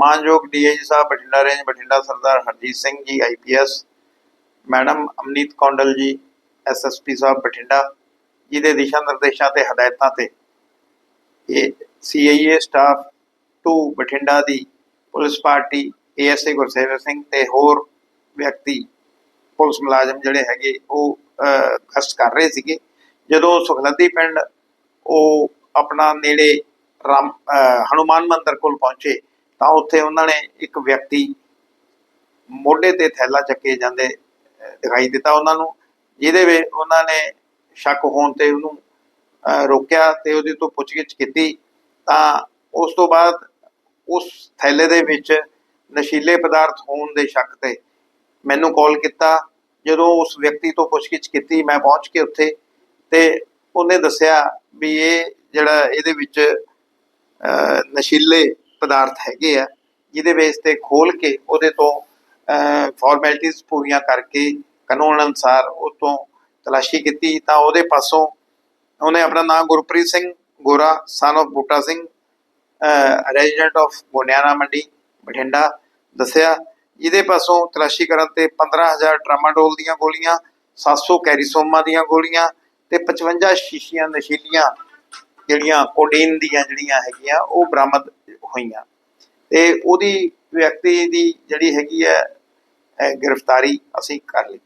ਮਾਨਯੋਗ ਡੀਆਈਜੀ ਸਾਹਿਬ Bathinda range Bathinda Sardar Harjit Singh ji IPS madam Amneet Kondal ਜੀ SSP Sahib Bathinda ਜੀ ਦੇ ਦਿਸ਼ਾ ਨਿਰਦੇਸ਼ਾਂ ਤੇ ਹਦਾਇਤਾਂ ਤੇ ਇਹ ਸੀਆਈਏ ਸਟਾਫ 2 ਬਠਿੰਡਾ ਦੀ police party ASA Gursewak Singh ਤੇ ਹੋਰ ਵਿਅਕਤੀ ਪੁਲਿਸ ਮੁਲਾਜ਼ਮ ਜਿਹੜੇ ਹੈਗੇ ਉਹ ਗਸ਼ਤ ਕਰ ਰਹੇ ਸੀਗੇ। ਜਦੋਂ ਸੁਖਲੰਦੀ ਪਿੰਡ ਉਹ ਆਪਣਾ ਨੇੜੇ ਰਾਮ ਅਹ, ਹਨੂਮਾਨ ਮੰਦਿਰ ਕੋਲ ਪਹੁੰਚੇ ਤਾਂ ਉੱਥੇ ਉਹਨਾਂ ਨੇ ਇੱਕ ਵਿਅਕਤੀ ਮੋਢੇ ਤੇ ਥੈਲਾ ਚੱਕੇ ਜਾਂਦੇ ਦਿਖਾਈ ਦਿੱਤਾ ਉਹਨਾਂ ਨੂੰ ਜਿਹਦੇ ਵਿੱਚ ਉਹਨਾਂ ਨੇ ਸ਼ੱਕ ਹੋਣ ਤੇ ਉਹਨੂੰ ਰੋਕਿਆ ਤੇ ਉਹਦੇ ਤੋਂ ਪੁੱਛਗਿੱਛ ਕੀਤੀ। ਤਾਂ ਉਸ ਤੋਂ ਬਾਅਦ ਉਸ ਥੈਲੇ ਦੇ ਵਿੱਚ ਨਸ਼ੀਲੇ ਪਦਾਰਥ ਹੋਣ ਦੇ ਸ਼ੱਕ ਤੇ ਮੈਨੂੰ ਕਾਲ ਕੀਤਾ। ਜਦੋਂ ਉਸ ਵਿਅਕਤੀ ਤੋਂ ਪੁੱਛਗਿੱਛ ਕੀਤੀ ਮੈਂ ਪਹੁੰਚ ਕੇ ਉੱਥੇ ਤੇ ਉਹਨੇ ਦੱਸਿਆ ਵੀ ਇਹ ਜਿਹੜਾ ਇਹਦੇ ਵਿੱਚ ਅਹ, ਨਸ਼ੀਲੇ ਪਦਾਰਥ ਹੈਗੇ ਆ, ਜਿਹਦੇ ਬੇਸ ਤੇ ਖੋਲ ਕੇ ਉਹਦੇ ਤੋਂ ਫਾਰਮੈਲਿਟੀਆਂ ਪੂਰੀਆਂ ਕਰਕੇ ਕਾਨੂੰਨ ਅਨੁਸਾਰ ਉਹ ਤੋਂ ਤਲਾਸ਼ੀ ਕੀਤੀ ਤਾਂ ਉਹਦੇ ਪਾਸੋਂ ਉਹਨੇ ਆਪਣਾ ਨਾਮ Gurpreet Singh Gora son of Buta Singh resident of Goniana Mandi, Bathinda ਦੱਸਿਆ। ਜਿਹਦੇ ਪਾਸੋਂ ਤਲਾਸ਼ੀ ਕਰਨ ਤੇ 15000 ਟਰਾਮਾਡੋਲ ਦੀਆਂ ਗੋਲੀਆਂ 700 ਕੈਰੀਸੋਮਾ ਦੀਆਂ ਗੋਲੀਆਂ ਤੇ 55 ਸ਼ੀਸ਼ੀਆਂ ਨਸ਼ੀਲੀਆਂ ਜਿਹੜੀਆਂ ਕੋਡੀਨ ਦੀਆਂ ਜਿਹੜੀਆਂ ਹੈਗੀਆਂ, ਉਹ ਬਰਾਮਦ ਹੋਈਆਂ। ਤੇ ਉਹਦੀ ਵਿਅਕਤੀ ਦੀ ਜਿਹੜੀ ਹੈਗੀ ਹੈ ਗ੍ਰਿਫਤਾਰੀ ਅਸੀਂ ਕਰ ਲਈ।